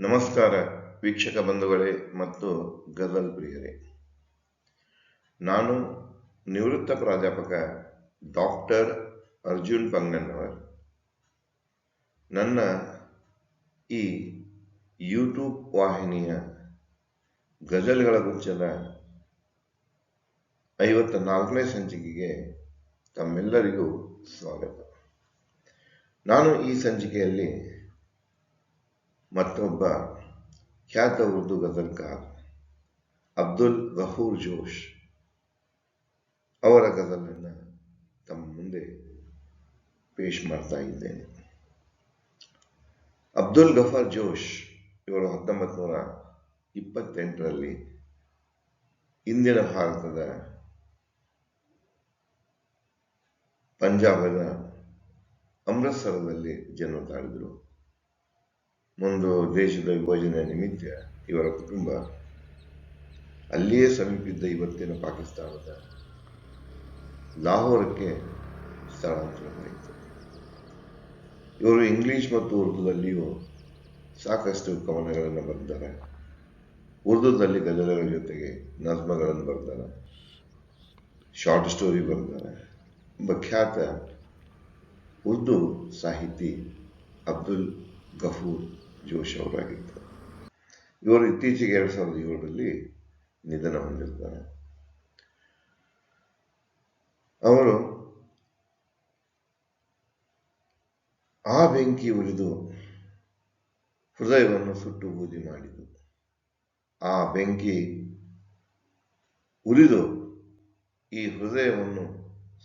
ನಮಸ್ಕಾರ, ವೀಕ್ಷಕ ಬಂಧುಗಳೇ ಮತ್ತು ಗಜಲ್ ಪ್ರಿಯರೇ. ನಾನು ನಿವೃತ್ತ ಪ್ರಾಧ್ಯಾಪಕ ಡಾಕ್ಟರ್ ಅರ್ಜುನ್ ಪಂಗನ್ನವರ್. ನನ್ನ ಈ ಯೂಟ್ಯೂಬ್ ವಾಹಿನಿಯ ಗಜಲ್ಗಳ ಗುಚ್ಛದ ಐವತ್ತ ನಾಲ್ಕನೇ ಸಂಚಿಕೆಗೆ ತಮ್ಮೆಲ್ಲರಿಗೂ ಸ್ವಾಗತ. ನಾನು ಈ ಸಂಚಿಕೆಯಲ್ಲಿ ಮತ್ತೊಬ್ಬ ಖ್ಯಾತ ಉರ್ದು ಗಜಲ್ಕಾರ್ ಅಬ್ದುಲ್ ಗಹೂರ್ ಜೋಶ್. ಅವರ ಗಜಲನ್ನು ತಮ್ಮ ಮುಂದೆ ಪೇಶ್ ಮಾಡ್ತಾ ಇದ್ದೇನೆ. ಅಬ್ದುಲ್ ಗಫರ್ ಜೋಶ್ ಇವರು ಹತ್ತೊಂಬತ್ತು ನೂರ ಇಪ್ಪತ್ತೆಂಟರಲ್ಲಿ ಇಂದಿನ ಭಾರತದ ಪಂಜಾಬದ ಅಮೃತಸರದಲ್ಲಿ ಜನ್ಮ ತಾಳಿದರು ಮುಂದೆ ದೇಶದ ವಿಭಜನೆ ನಿಮಿತ್ತ ಇವರ ಕುಟುಂಬ ಅಲ್ಲಿಯೇ ಸಮೀಪಿದ್ದ ಇವತ್ತಿನ ಪಾಕಿಸ್ತಾನದ ಲಾಹೋರಕ್ಕೆ ಸ್ಥಳಾಂತರವಾಯಿತು ಇವರು ಇಂಗ್ಲಿಷ್ ಮತ್ತು ಉರ್ದುದಲ್ಲಿಯೂ ಸಾಕಷ್ಟು ಕವನಗಳನ್ನು ಬರೆದಾರೆ, ಉರ್ದುದಲ್ಲಿ ಗದಲಗಳ ಜೊತೆಗೆ ನಜ್ಮಗಳನ್ನು ಬರೆದಾರೆ, ಶಾರ್ಟ್ ಸ್ಟೋರಿ ಬರೆದಾರೆ ಒಬ್ಬ ಖ್ಯಾತ ಉರ್ದು ಸಾಹಿತಿ ಅಬ್ದುಲ್ ಗಫೂರ್ ಜೋಶ್ ಅವರಾಗಿದ್ದರು ಇವರು ಇತ್ತೀಚೆಗೆ ಎರಡು ಸಾವಿರದ ಏಳರಲ್ಲಿ ನಿಧನ ಹೊಂದಿರ್ತಾರೆ. ಅವರು ಆ ಬೆಂಕಿ ಉರಿದು ಹೃದಯವನ್ನು ಸುಟ್ಟು ಬೂದಿ ಮಾಡಿತು ಆ ಬೆಂಕಿ ಉರಿದು ಈ ಹೃದಯವನ್ನು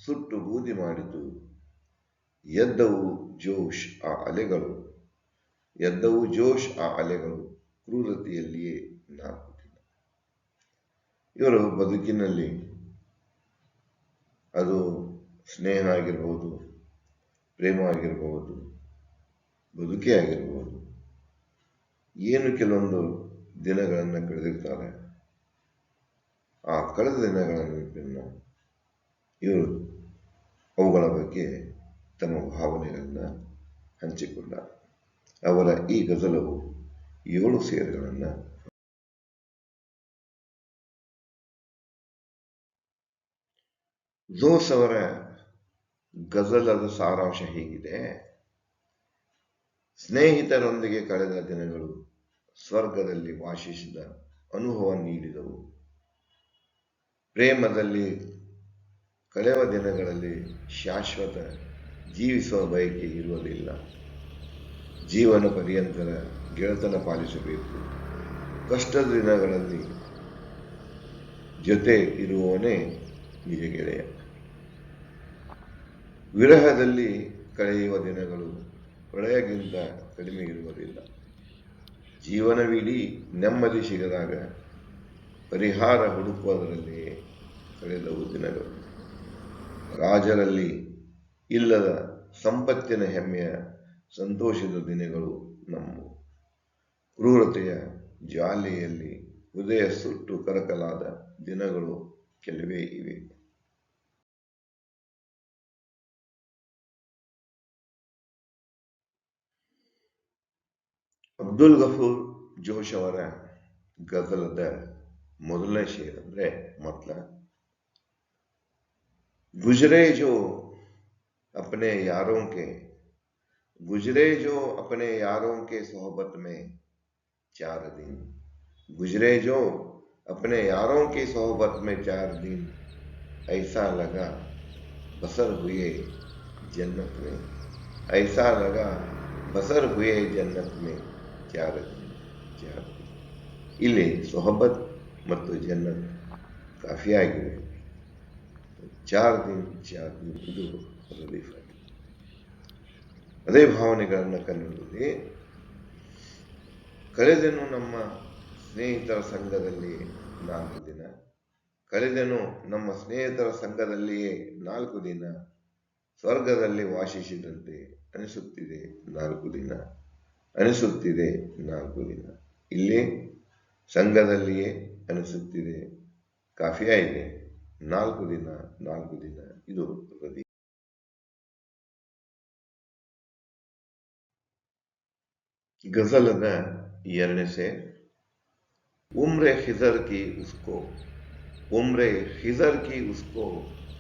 ಸುಟ್ಟು ಬೂದಿ ಮಾಡಿತು ಎದ್ದವು ಜೋಶ್ ಆ ಅಲೆಗಳು. ಎದ್ದವು ಜೋಶ್ ಆ ಅಲೆಗಳು. ಕ್ರೂರತೆಯಲ್ಲಿಯೇ ನಾಲ್ಕು ದಿನ ಇವರು ಬದುಕಿನಲ್ಲಿ ಅದು ಸ್ನೇಹ ಆಗಿರಬಹುದು ಪ್ರೇಮ ಆಗಿರಬಹುದು ಬದುಕೇ ಆಗಿರ್ಬೋದು ಏನು ಕೆಲವೊಂದು ದಿನಗಳನ್ನು ಕಳೆದಿರ್ತಾರೆ. ಆ ಕಳೆದ ದಿನಗಳ ನೆನಪನ್ನು ಇವರು ಅವುಗಳ ಬಗ್ಗೆ ತಮ್ಮ ಭಾವನೆಗಳನ್ನು ಹಂಚಿಕೊಂಡರು. ಅವರ ಈ ಗಜಲವು ಏಳು ಸೇರುಗಳನ್ನು ಜೋಸ್ ಅವರ ಗಜಲದ ಸಾರಾಂಶ ಹೀಗಿದೆ. ಸ್ನೇಹಿತರೊಂದಿಗೆ ಕಳೆದ ದಿನಗಳು ಸ್ವರ್ಗದಲ್ಲಿ ವಾಸಿಸಿದ ಅನುಭವ ನೀಡಿದವು. ಪ್ರೇಮದಲ್ಲಿ ಕಳೆವ ದಿನಗಳಲ್ಲಿ ಶಾಶ್ವತ ಜೀವಿಸುವ ಬಯಕೆ ಇರುವುದಿಲ್ಲ. ಜೀವನ ಪರ್ಯಂತರ ಗೆಳೆತನ ಪಾಲಿಸಬೇಕು. ಕಷ್ಟದ ದಿನಗಳಲ್ಲಿ ಜೊತೆ ಇರುವವನೇ ನಿಜ ಗೆಳೆಯ. ವಿರಹದಲ್ಲಿ ಕಳೆಯುವ ದಿನಗಳು ಪ್ರಳಯಗಿಂತ ಕಡಿಮೆ ಇರುವುದಿಲ್ಲ. ಜೀವನವಿಡೀ ನೆಮ್ಮದಿ ಸಿಗದಾಗ ಪರಿಹಾರ ಹುಡುಕುವುದರಲ್ಲಿಯೇ ಕಳೆದವು ದಿನಗಳು. ರಾಜರಲ್ಲಿ ಇಲ್ಲದ ಸಂಪತ್ತಿನ ಹೆಮ್ಮೆಯ ಸಂತೋಷದ ದಿನಗಳು ನಮ್ಮ ಕ್ರೂರತೆಯ ಜ್ವಾಲೆಯಲ್ಲಿ ಹೃದಯ ಸುಟ್ಟು ಕರಕಲಾದ ದಿನಗಳು ಕೆಲವೇ ಇವೆ ಅಬ್ದುಲ್ ಗಫೂರ್ ಜೋಶ್ ಅವರ ಗಜಲದ ಮೊದಲನೇ ಶೇರ್ ಅಂದ್ರೆ ಮೊದಲ ಗುಜರೆ ಜೋ अपने यारों के गुजरे जो अपने यारों के सोहबत में चार दिन गुजरे जो अपने यारों की सोहबत में चार दिन ऐसा लगा बसर हुए जन्नत में ऐसा लगा बसर हुए जन्नत में चार दिन चार दिन ಇಲ್ಲಿ ಸೊಹಬತ್ ಮತ್ತು ಜನ್ನತ್ ಕಾಫಿಯಾಗಿವೆ ಚಾರ್ ದಿನ್ ಚಾರ್ ದಿನ್ ಇದು ರಿಲೀಫ್ ಆಗಿದೆ ಅದೇ ಭಾವನೆಗಳನ್ನು ಕನ್ನಡದಲ್ಲಿ ಕಳೆದೆನು ನಮ್ಮ ಸ್ನೇಹಿತರ ಸಂಘದಲ್ಲಿ ನಾಲ್ಕು ದಿನ, ಕಳೆದೆನು ನಮ್ಮ ಸ್ನೇಹಿತರ ಸಂಘದಲ್ಲಿಯೇ ನಾಲ್ಕು ದಿನ, ಸ್ವರ್ಗದಲ್ಲಿ ವಾಸಿಸಿದಂತೆ ಅನಿಸುತ್ತಿದೆ ನಾಲ್ಕು ದಿನ, ಅನಿಸುತ್ತಿದೆ ನಾಲ್ಕು ದಿನ. ಇಲ್ಲಿ ಸಂಘದಲ್ಲಿಯೇ ಅನಿಸುತ್ತಿದೆ. ಕಾಫಿಯಾಗಿದೆ ನಾಲ್ಕು ದಿನ ನಾಲ್ಕು ದಿನ. ಇದು ಪ್ರತಿ ಗಜಲದ ಎರಡನೇ ಸೇ उम्र खिजर की उसको उम्र खिजर की उसको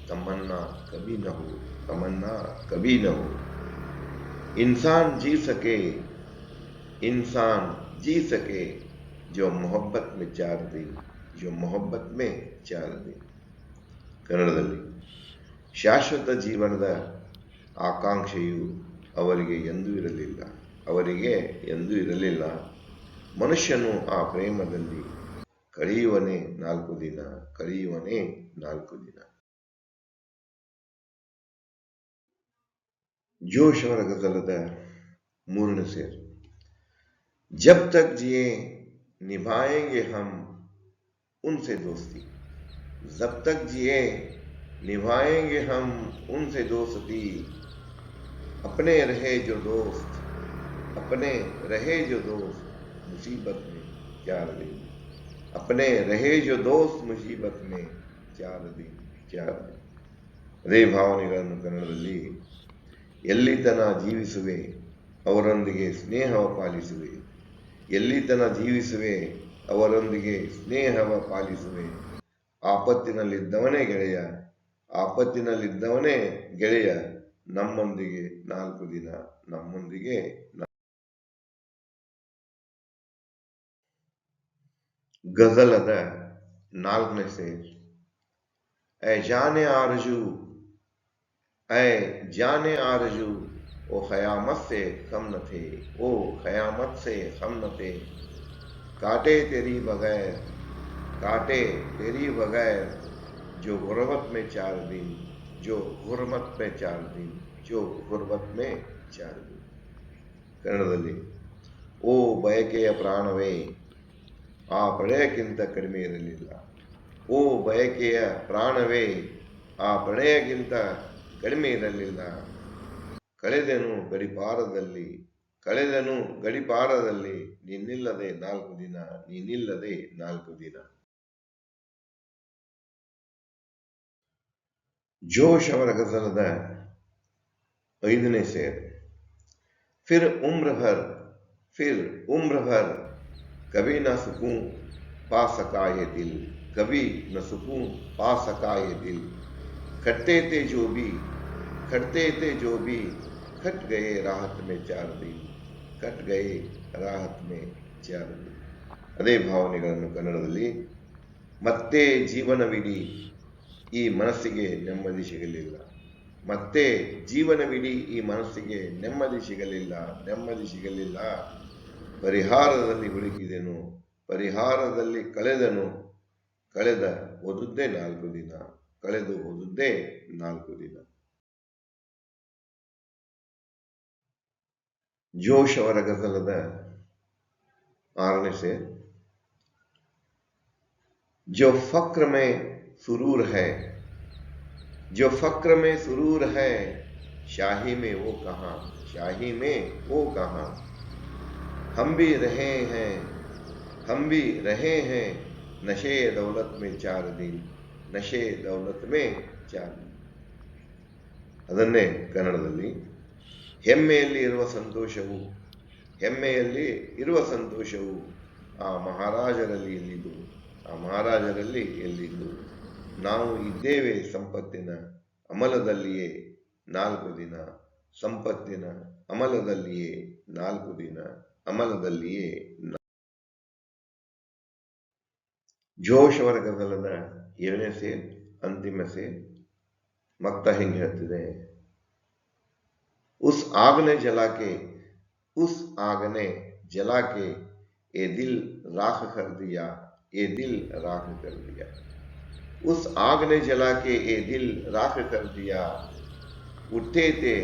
तमन्ना कभी न हो तमन्ना कभी न हो इंसान जी सके इंसान जी सके जो मोहब्बत में चार दिन जो मोहब्बत में चार दिन ಕನ್ನಡದಲ್ಲಿ ಶಾಶ್ವತ ಜೀವನದ ಆಕಾಂಕ್ಷೆಯು ಅವರಿಗೆ ಎಂದೂ ಇರಲಿಲ್ಲ ಅವರಿಗೆ ಎಂದೂ ಇರಲಿಲ್ಲ. ಮನುಷ್ಯನು ಆ ಪ್ರೇಮದಲ್ಲಿ ಕಳೆಯುವನೇ ನಾಲ್ಕು ದಿನ ನಾಲ್ಕು ದಿನ. जोश जब तक जिए निभाएँगे हम उनसे दोस्ती जब तक जिए निभाएँगे हम उनसे दोस्ती अपने रहे जो दोस्त अपने रहे जो दोस्त मुसीबत में चार दिन अपने रहे जो दोस्त ಮುಸೀಬತ್ ಮೇ ಚಾರ ದಿನ ಚಾರ ದಿನ ಅದೇ ಭಾವನೆಗಳನ್ನು ಕನ್ನಡದಲ್ಲಿ ಎಲ್ಲಿತನ ಜೀವಿಸುವೆ ಅವರೊಂದಿಗೆ ಸ್ನೇಹವ ಪಾಲಿಸುವೆ ಎಲ್ಲಿತನ ಜೀವಿಸುವೆ ಅವರೊಂದಿಗೆ ಸ್ನೇಹವ ಪಾಲಿಸುವೆ ಆಪತ್ತಿನಲ್ಲಿದ್ದವನೇ ಗೆಳೆಯ ಆಪತ್ತಿನಲ್ಲಿದ್ದವನೇ ಗೆಳೆಯ ನಮ್ಮೊಂದಿಗೆ ನಾಲ್ಕು ದಿನ ನಮ್ಮೊಂದಿಗೆ Gazal Ada, आरज़ू जाने आरज़ू ओ खयामत से कम न थे ओ खयामत से कम न थे। काटे तेरी बगैर काटे तेरी बगैर जो गुरबत में चार दिन जो गुरबत में चार दिन जो गुरबत में चार दिन। कर्णदली ओ बह के ಆ ಪ್ರಳಯಕ್ಕಿಂತ ಕಡಿಮೆ ಇರಲಿಲ್ಲ. ಓ ಬಯಕೆಯ ಪ್ರಾಣವೇ, ಆ ಪ್ರಳಯಕ್ಕಿಂತ ಕಡಿಮೆ ಇರಲಿಲ್ಲ. ಕಳೆದನು ಗಡಿಪಾರದಲ್ಲಿ ಕಳೆದನು ಗಡಿಪಾರದಲ್ಲಿ, ನಿನ್ನಿಲ್ಲದೆ ನಾಲ್ಕು ದಿನ ನೀನಿಲ್ಲದೆ ನಾಲ್ಕು ದಿನ. ಜೋಶ್ ಅವರ ಗಸಲದ ಐದನೇ ಸೇರ್ ಫಿರ್ ಉಮ್ರಹರ್ ಫಿರ್ ಉಮ್ರಹರ್ कभी न सुकून पा सका ये दिल कभी न सुकून पा सका ये दिल खटते थे जो भी खटते थे जो भी खट गए राहत में चार दिन खट गए ರಾಹತ್ ಮೇ ಚಾರ ಅದೇ ಭಾವನೆಗಳನ್ನು ಕನ್ನಡದಲ್ಲಿ ಮತ್ತೆ ಜೀವನವಿಡೀ ಈ ಮನಸ್ಸಿಗೆ ನೆಮ್ಮದಿ ಸಿಗಲಿಲ್ಲ ಮತ್ತೆ ಜೀವನವಿಡೀ ಈ ಮನಸ್ಸಿಗೆ ನೆಮ್ಮದಿ ಸಿಗಲಿಲ್ಲ ನೆಮ್ಮದಿ ಸಿಗಲಿಲ್ಲ ಪರಿಹಾರದಲ್ಲಿ ಹುಡುಕಿದೆನು ಪರಿಹಾರದಲ್ಲಿ ಕಳೆದನು, ಕಳೆದ ಓದುದ್ದೇ ನಾಲ್ಕು ದಿನ, ಕಳೆದು ಓದುದ್ದೇ ನಾಲ್ಕು ದಿನ. ಜೋಶ್ ಅವರ ಗಜಲದ ಆರನೇ ಸೆ ಜೋ ಫಕ್ರಮೆ ಸುರೂರ್ ಹೈ ಜೋ ಫಕ್ರಮೆ ಸುರೂರ್ ಹೈ, ಶಾಹಿ ಮೇ ಓ ಕಹಾ, ಶಾಹಿ ಮೇ ಓ ಕಹಾ. हम भी रहे हैं हम भी रहे हैं नशे दौलत में चार दिन ನಶೆ ದೌಲತ್ ಮೇ ಚಾರ್ ಅದನ್ನೇ ಕನ್ನಡದಲ್ಲಿ ಹೆಮ್ಮೆಯಲ್ಲಿ ಇರುವ ಸಂತೋಷವು ಹೆಮ್ಮೆಯಲ್ಲಿ ಇರುವ ಸಂತೋಷವು ಆ ಮಹಾರಾಜರಲ್ಲಿ ಎಲ್ಲಿದ್ದು ಆ ಮಹಾರಾಜರಲ್ಲಿ ಎಲ್ಲಿದ್ದು ನಾವು ಇದ್ದೇವೆ ಸಂಪತ್ತಿನ ಅಮಲದಲ್ಲಿಯೇ ನಾಲ್ಕು ದಿನ ಸಂಪತ್ತಿನ ಅಮಲದಲ್ಲಿಯೇ ನಾಲ್ಕು ದಿನ ಅಮಲದಲ್ಲಿಯೇ ಜೋಶ್ ಅವರ ಗಜಲದ ಏಳನೇ ಸೇರ್ ಅಂತಿಮ ಸೇರ್ ಮಕ್ತ ಹಿಂಗೆ ಹೇಳ್ತಿದೆ उस आग ने जला के उस आग ने जला के ये दिल राख कर दिया ये दिल राख कर दिया उस आग ने जला के ये दिल राख कर दिया उठते थे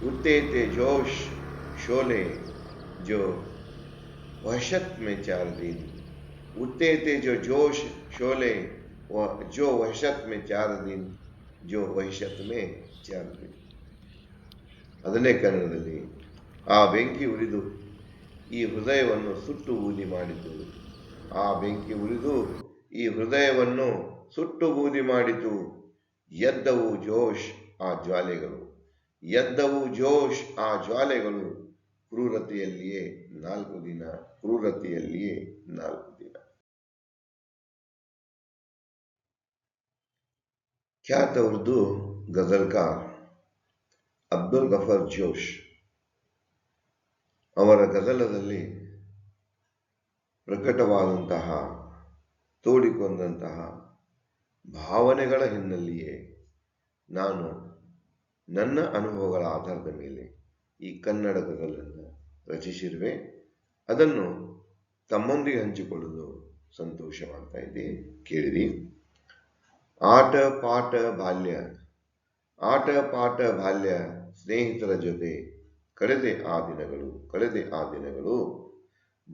उठते थे जोश शोले जो वहशत में चार दिन उठते थे जो जोश शोले वह जो वहशत में चार दिन जो वहशत में चार दिन ಅದನ್ನೇ ಕನ್ನಡದಲ್ಲಿ ಆ ಬೆಂಕಿ ಉರಿದು ಈ ಹೃದಯವನ್ನು ಸುಟ್ಟು ಬೂದಿ ಮಾಡಿತು ಆ ಬೆಂಕಿ ಉರಿದು ಈ ಹೃದಯವನ್ನು ಸುಟ್ಟು ಬೂದಿ ಮಾಡಿತು ಎದ್ದವು ಜೋಶ್ ಆ ಜ್ವಾಲೆಗಳು ಎದ್ದವು ಜೋಶ್ ಆ ಜ್ವಾಲೆಗಳು ಕ್ರೂರತೆಯಲ್ಲಿಯೇ ನಾಲ್ಕು ದಿನ, ಕ್ರೂರತೆಯಲ್ಲಿಯೇ ನಾಲ್ಕು ದಿನ. ಖ್ಯಾತ ಉರ್ದು ಗಜಲ್ಕಾರ್ ಅಬ್ದುಲ್ ಗಫರ್ ಜೋಶ್. ಅವರ ಗಜಲದಲ್ಲಿ ಪ್ರಕಟವಾದಂತಹ, ತೋಡಿಕೊಂಡಂತಹ ಭಾವನೆಗಳ ಹಿನ್ನೆಲೆಯೇ ನಾನು ನನ್ನ ಅನುಭವಗಳ ಆಧಾರದ ಮೇಲೆ ಈ ಕನ್ನಡಕಗಳನ್ನು ರಚಿಸಿರುವೆ. ಅದನ್ನು ತಮ್ಮೊಂದಿಗೆ ಹಂಚಿಕೊಳ್ಳಲು ಸಂತೋಷವಾಗ್ತಾ ಇದೆ ಕೇಳಿರಿ. ಆಟ, ಪಾಠ, ಬಾಲ್ಯ. ಆಟ, ಪಾಠ, ಬಾಲ್ಯ ಸ್ನೇಹಿತರ ಜೊತೆ ಕಳೆದೆ ಆ ದಿನಗಳು, ಕಳೆದೆ ಆ ದಿನಗಳು.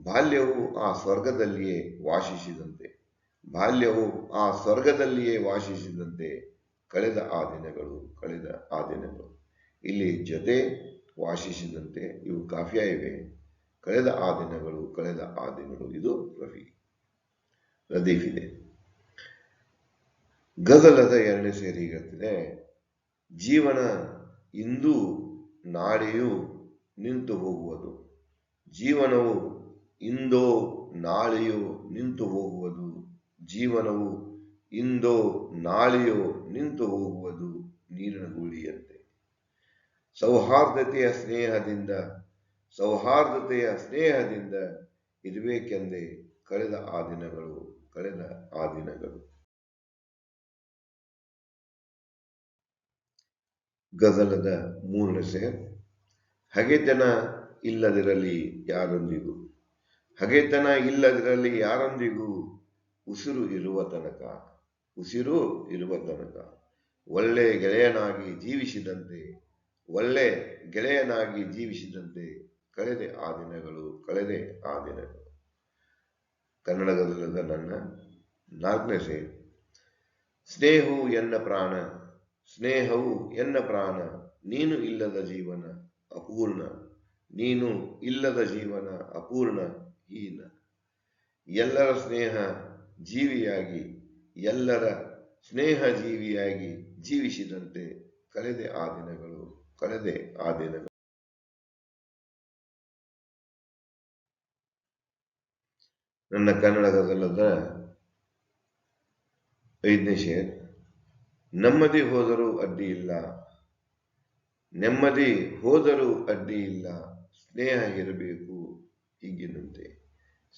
ಬಾಲ್ಯವು ಆ ಸ್ವರ್ಗದಲ್ಲಿಯೇ ವಾಸಿಸಿದಂತೆ, ಬಾಲ್ಯವು ಆ ಸ್ವರ್ಗದಲ್ಲಿಯೇ ವಾಸಿಸಿದಂತೆ ಕಳೆದ ಆ ದಿನಗಳು, ಕಳೆದ ಆ ದಿನಗಳು. ಇಲ್ಲಿ ಜೊತೆ ವಾಸಿಸಿದಂತೆ ಇವು ಕಾಫಿಯ ಇವೆ. ಕಳೆದ ಆ ದಿನಗಳು, ಕಳೆದ ಆ ದಿನಗಳು. ಇದು ರಫಿ. ರದೀಫ್ ಇದೆ. ಗದಲದ ಎರಡನೇ ಸೇರಿ ಹೇಳ್ತಿದೆ ಜೀವನ ಇಂದು ನಾಳೆಯೂ ನಿಂತು ಹೋಗುವುದು. ಜೀವನವು ಇಂದೋ ನಾಳೆಯೋ ನಿಂತು ಹೋಗುವುದು. ಜೀವನವು ಇಂದೋ ನಾಳೆಯೋ ನಿಂತು ಹೋಗುವುದು ನೀರಿನ ಗೂಳಿಯಂತೆ ಸೌಹಾರ್ದತೆಯ ಸ್ನೇಹದಿಂದ ಸೌಹಾರ್ದತೆಯ ಸ್ನೇಹದಿಂದ ಇರಬೇಕೆಂದೇ ಕಳೆದ ಆ ದಿನಗಳು, ಕಳೆದ ಆ ದಿನಗಳು. ಗಜಲದ ಮೂರನೇ ಸೇರ್ ಹಗೆತನ ಇಲ್ಲದಿರಲಿ ಯಾರೊಂದಿಗೂ ಹಗೆತನ ಇಲ್ಲದಿರಲಿ ಯಾರೊಂದಿಗೂ ಉಸಿರು ಇರುವ ತನಕ, ಉಸಿರು ಇರುವ ತನಕ, ಒಳ್ಳೆ ಗೆಳೆಯನಾಗಿ ಜೀವಿಸಿದಂತೆ ಒಳ್ಳೆ ಗೆಳೆಯನಾಗಿ ಜೀವಿಸಿದಂತೆ ಕಳೆದೆ ಆ ದಿನಗಳು, ಕಳೆದೆ ಆ ದಿನಗಳು. ಕನ್ನಡ ಗಜಲದ ನನ್ನ ನಾಲ್ಕನೇ ಸೇ ಸ್ನೇಹವು ಎನ್ನ ಪ್ರಾಣ, ಸ್ನೇಹವು ಎನ್ನ ಪ್ರಾಣ, ನೀನು ಇಲ್ಲದ ಜೀವನ ಅಪೂರ್ಣ, ನೀನು ಇಲ್ಲದ ಜೀವನ ಅಪೂರ್ಣ, ಹೀನ. ಎಲ್ಲರ ಸ್ನೇಹ ಜೀವಿಯಾಗಿ, ಎಲ್ಲರ ಸ್ನೇಹ ಜೀವಿಯಾಗಿ ಜೀವಿಸಿದಂತೆ ಕಳೆದೆ ಆ ದಿನಗಳು. ಕಳೆದೆ ಆ ದಿನಗಳು. ನನ್ನ ಕನ್ನಡ ಐದನೇ ಶೇರ್. ನೆಮ್ಮದಿ ಹೋದರೂ ಅಡ್ಡಿ ಇಲ್ಲ. ನೆಮ್ಮದಿ ಹೋದರೂ ಅಡ್ಡಿ ಇಲ್ಲ. ಸ್ನೇಹ ಇರಬೇಕು, ಹಿಗ್ಗಿನಂತೆ.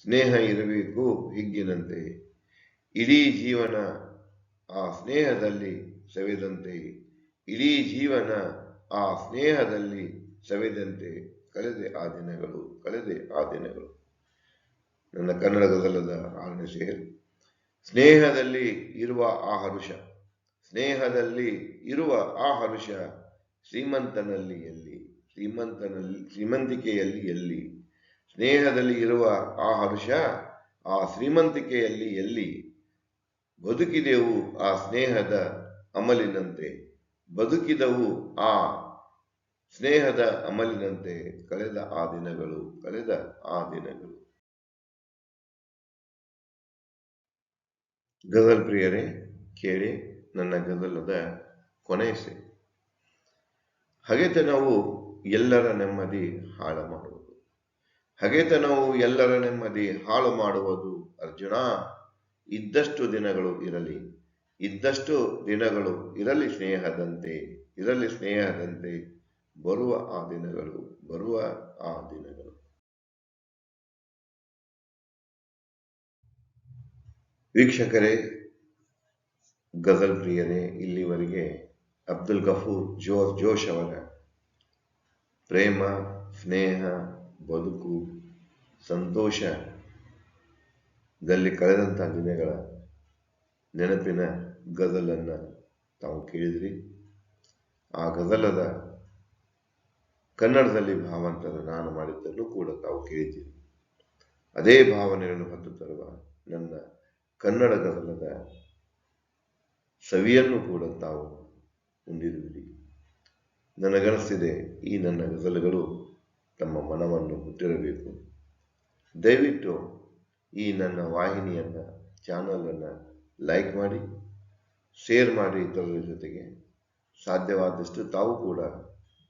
ಸ್ನೇಹ ಇರಬೇಕು, ಹಿಗ್ಗಿನಂತೆ. ಇಡೀ ಜೀವನ ಆ ಸ್ನೇಹದಲ್ಲಿ ಸವೆದಂತೆ. ಇಡೀ ಜೀವನ ಆ ಸ್ನೇಹದಲ್ಲಿ ಸವೆದಂತೆ ಕಳೆದೆ ಆ ದಿನಗಳು, ಕಳೆದೆ ಆ ದಿನಗಳು. ನನ್ನ ಕನ್ನಡ ಗದಲದ ಆರನೇ ಸ್ನೇಹದಲ್ಲಿ ಇರುವ ಆ ಹರುಷ ಸ್ನೇಹದಲ್ಲಿ ಇರುವ ಆ ಹರುಷ ಶ್ರೀಮಂತನಲ್ಲಿ ಎಲ್ಲಿ, ಶ್ರೀಮಂತನಲ್ಲಿ, ಶ್ರೀಮಂತಿಕೆಯಲ್ಲಿ ಎಲ್ಲಿ, ಸ್ನೇಹದಲ್ಲಿ ಇರುವ ಆ ಹರುಷ ಆ ಶ್ರೀಮಂತಿಕೆಯಲ್ಲಿ ಎಲ್ಲಿ, ಬದುಕಿದೆವು ಆ ಸ್ನೇಹದ ಅಮಲಿನಂತೆ. ಬದುಕಿದವು ಆ ಸ್ನೇಹದ ಅಮಲಿನಂತೆ ಕಳೆದ ಆ ದಿನಗಳು, ಕಳೆದ ಆ ದಿನಗಳು. ಗದಲ್ ಪ್ರಿಯರೇ, ಕೇಳಿ ನನ್ನ ಗದಲದ ಕೊನೆಸೆ ಹಗೆತನವು ಎಲ್ಲರ ನೆಮ್ಮದಿ ಹಾಳು ಮಾಡುವುದು. ಹಗೆತನವು ಎಲ್ಲರ ನೆಮ್ಮದಿ ಹಾಳು ಮಾಡುವುದು ಅರ್ಜುನ, ಇದ್ದಷ್ಟು ದಿನಗಳು ಇರಲಿ. ಇದ್ದಷ್ಟು ದಿನಗಳು ಇರಲಿ ಸ್ನೇಹದಂತೆ ಇರಲಿ ಸ್ನೇಹದಂತೆ ಬರುವ ಆ ದಿನಗಳು, ಬರುವ ಆ ದಿನಗಳು. ವೀಕ್ಷಕರೇ, ಗಜಲ್ ಪ್ರಿಯರೇ ಇಲ್ಲಿವರೆಗೆ ಅಬ್ದುಲ್ ಗಫೂರ್ ಜೋ ಜೋಶ್ ಅವರ ಪ್ರೇಮ, ಸ್ನೇಹ, ಬದುಕು, ಸಂತೋಷದಲ್ಲಿ ಕಳೆದಂಥ ದಿನಗಳ ನೆನಪಿನ ಗಜಲನ್ನು ತಾವು ಕೇಳಿದ್ರಿ? ಆ ಗಜಲದ ಕನ್ನಡದಲ್ಲಿ ಭಾವಂತರ ನಾನು ಮಾಡಿದ್ದನ್ನು ಕೂಡ ತಾವು ಕೇಳಿದ್ದೀರಿ. ಅದೇ ಭಾವನೆಯನ್ನು ಹೊತ್ತು ತರುವ ನನ್ನ ಕನ್ನಡ ಗಜಲದ ಸವಿಯನ್ನು ಕೂಡ ತಾವು ಹೊಂದಿರುವಿರಿ. ನನಗನಿಸಿದೆ ಈ ನನ್ನ ಗಜಲುಗಳು ತಮ್ಮ ಮನವನ್ನು ಹುಟ್ಟಿರಬೇಕು ದಯವಿಟ್ಟು ಈ ನನ್ನ ವಾಹಿನಿಯನ್ನು, ಚಾನಲನ್ನು ಲೈಕ್ ಮಾಡಿ ಶೇರ್ ಮಾಡಿ ಇತರರ ಜೊತೆಗೆ ಸಾಧ್ಯವಾದಷ್ಟು ತಾವು ಕೂಡ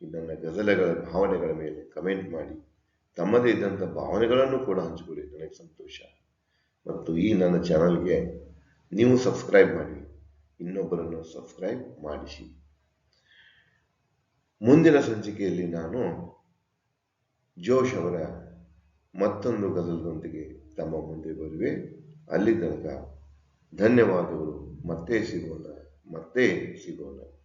ನನ್ನ ಗಜಲಗಳ ಭಾವನೆಗಳ ಮೇಲೆ ಕಮೆಂಟ್ ಮಾಡಿ, ತಮ್ಮದೇ ಇದ್ದಂಥ ಭಾವನೆಗಳನ್ನು ಕೂಡ ಹಂಚಿಕೊಳ್ಳಿ. ನನಗೆ ಸಂತೋಷ. ಮತ್ತು ಈ ನನ್ನ ಚಾನಲ್ಗೆ ನೀವು ಸಬ್ಸ್ಕ್ರೈಬ್ ಮಾಡಿ, ಇನ್ನೊಬ್ಬರನ್ನು ಸಬ್ಸ್ಕ್ರೈಬ್ ಮಾಡಿಸಿ. ಮುಂದಿನ ಸಂಚಿಕೆಯಲ್ಲಿ ನಾನು ಜೋಶ್ ಅವರ ಮತ್ತೊಂದು ಗಜಲದೊಂದಿಗೆ ತಮ್ಮ ಮುಂದೆ ಬರುವೆ. ಅಲ್ಲಿ ತನಕ ಧನ್ಯವಾದಗಳು. ಮತ್ತೆ ಸಿಗೋಣ. ಮತ್ತೆ ಸಿಗೋಣ.